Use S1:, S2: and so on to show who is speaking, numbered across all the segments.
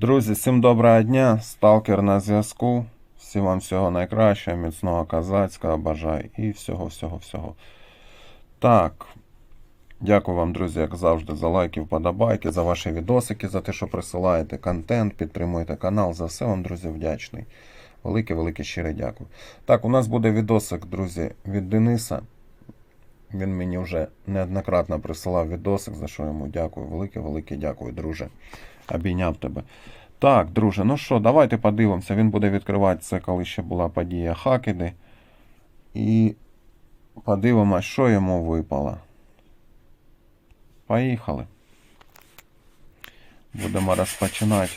S1: Друзі, всім доброго дня. Сталкер на зв'язку. Всім вам всього найкращого, міцного козацького бажаю і всього, всього, всього. Так. Дякую вам, друзі, як завжди, за лайки, вподобайки, за ваші відосики, за те, що присилаєте контент, підтримуєте канал. За все вам, друзі, вдячний. Велике, велике щире дякую. Так, у нас буде відосик, друзі, від Дениса. Він мені вже неоднократно присилав відосик, за що йому дякую. Велике, велике дякую, друже. Обійняв тебе. Так, друже, ну що, давайте подивимося. Він буде відкривати це, коли ще була подія Хакеди. І подивимось, що йому випало. Поїхали. Будемо розпочинати.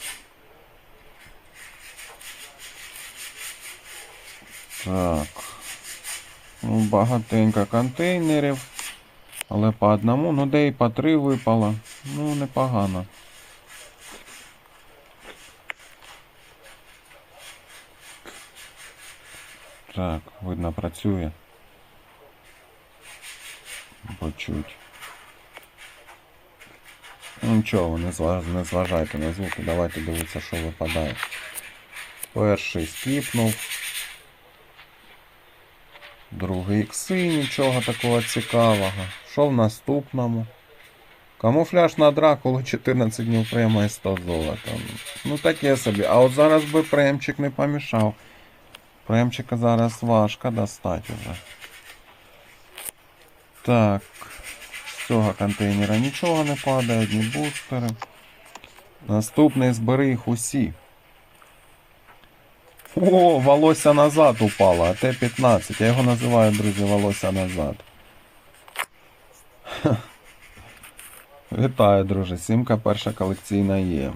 S1: Так. Ну, багатенько контейнерів. Але по одному, ну де і по три випало. Ну, непогано. Так, видно, працює. Почуть. Ну, нічого, не, зваж... не зважайте на звуки. Давайте дивитися, що випадає. Перший скіпнув. Другий ікси, нічого такого цікавого. Що в наступному? Камуфляж на Дракулу 14 днів і 100 золота. Ну таке собі. А от зараз би премчик не помішав. Премчика зараз важко достати вже. Так. З цього контейнера нічого не падає, одні бустери. Наступний збери їх усі. О, волосся назад упало, а Т-15. Я його називаю, друзі, волосся назад. Ха. Вітаю, друже. Сімка перша колекційна є.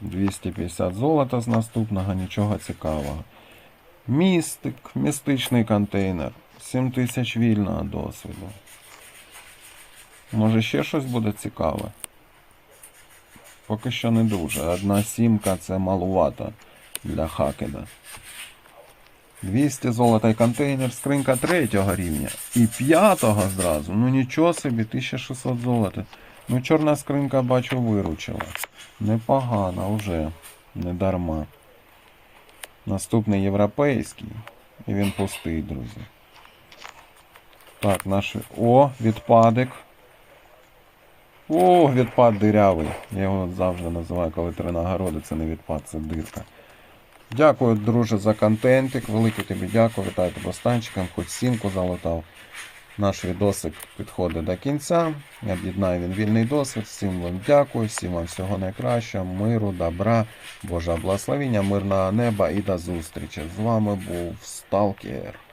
S1: 250 золота з наступного, нічого цікавого. Містик, містичний контейнер. 7000 вільного досвіду. Може ще щось буде цікаве? Поки що не дуже. Одна сімка це малувато для хакеда. 200 золота і контейнер, скринька третього рівня. І п'ятого зразу. Ну нічого собі, 1600 золота. Ну, чорна скринька, бачу, виручила. Непогано вже. Не дарма. Наступний європейський. І він пустий, друзі. Так, наш... О, відпадик. О, відпад дирявий. Я його завжди називаю, коли три нагороди, це не відпад, це дирка. Дякую, друже, за контентик. Велике тобі дякую. Вітаю тебе останчиком, хоч сімку залутав. Наш відосик підходить до кінця. Об'єднаю він вільний досвід. Всім вам дякую, всім вам всього найкращого, миру, добра, Божа благословіння, мирного неба і до зустрічі. З вами був Сталкер.